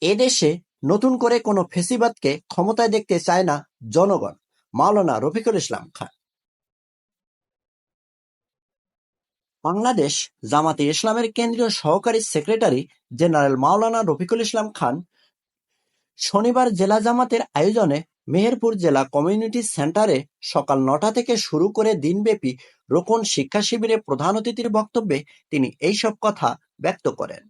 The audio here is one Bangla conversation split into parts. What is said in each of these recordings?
এদেশে নতুন করে কোনো ফ্যাসিবাদকে ক্ষমতায় দেখতে চায় না জনগণ, মাওলানা রফিকুল ইসলাম খান। বাংলাদেশ জামাতে ইসলামের কেন্দ্রীয় সহকারী সেক্রেটারি জেনারেল মাওলানা রফিকুল ইসলাম খান শনিবার জেলা জামাতের আয়োজনে মেহেরপুর জেলা কমিউনিটি সেন্টারে সকাল নটা থেকে শুরু করে দিনব্যাপী রোকন শিক্ষা শিবিরে প্রধান অতিথির বক্তব্যে তিনি এইসব কথা ব্যক্ত করেন।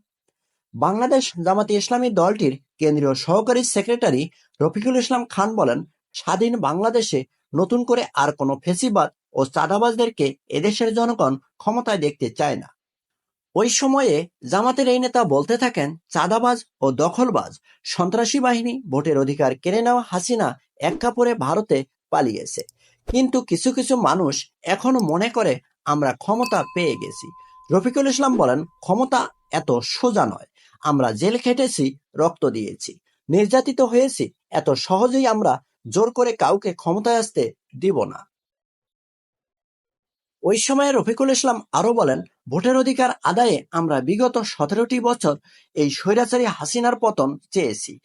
বাংলাদেশ জামাতে ইসলামী দলটির কেন্দ্রীয় সহকারী সেক্রেটারি রফিকুল ইসলাম খান বলেন, স্বাধীন বাংলাদেশে নতুন করে আর কোনো ফেসিবাদ ও চাঁদাবাজদেরকে এদেশের জনগণ ক্ষমতায় দেখতে চায় না। ওই সময়ে জামাতের এই নেতা বলতে থাকেন, চাঁদাবাজ ও দখলবাজ, সন্ত্রাসী বাহিনী ভোটের অধিকার কেড়ে নেওয়া হাসিনা এক কাপড়ে ভারতে পালিয়েছে। কিন্তু কিছু কিছু মানুষ এখনও মনে করে, আমরা ক্ষমতা পেয়ে গেছি। রফিকুল ইসলাম বলেন, ক্ষমতা এত সোজা নয়। আমরা জেল খেটেছি, রক্ত দিয়েছি। নির্যাতিত হয়েছি, এত সহজেই আমরা জোর করে কাউকে ক্ষমতায় আসতে দিব না। ওই সময় রফিকুল ইসলাম আরও বলেন, ভোটের অধিকার আদায়ে আমরা বিগত সতেরোটি বছর এই স্বৈরাচারী হাসিনার পতন চেয়েছি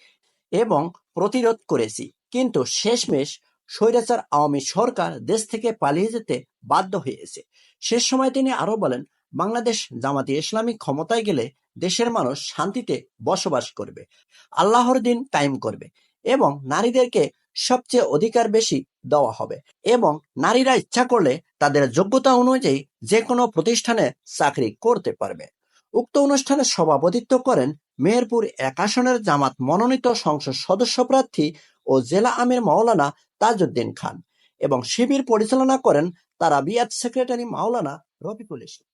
এবং প্রতিরোধ করেছি। কিন্তু শেষমেশ স্বৈরাচার আওয়ামী সরকার দেশ থেকে পালিয়ে যেতে বাধ্য হয়েছে। শেষ সময় তিনি আরও বলেন বাংলাদেশ জামাতি ইসলামী ক্ষমতায় গেলে দেশের মানুষ শান্তিতে বসবাস করবে, আল্লাহর দিন কায়েম করবে এবং নারীদেরকে সবচেয়ে অধিকার বেশি দেওয়া হবে এবং নারীরা ইচ্ছা করলে তাদের যোগ্যতা অনুযায়ী যে কোনো প্রতিষ্ঠানে চাকরি করতে পারবে। উক্ত অনুষ্ঠানে সভাপতিত্ব করেন মেহেরপুর এক আসনের জামাত মনোনীত সংসদ সদস্য প্রার্থী ও জেলা আমির মাওলানা তাজউদ্দিন খান এবং শিবির পরিচালনা করেন তারা বিয়াত সেক্রেটারি মাওলানা রফিকুল ইসলাম।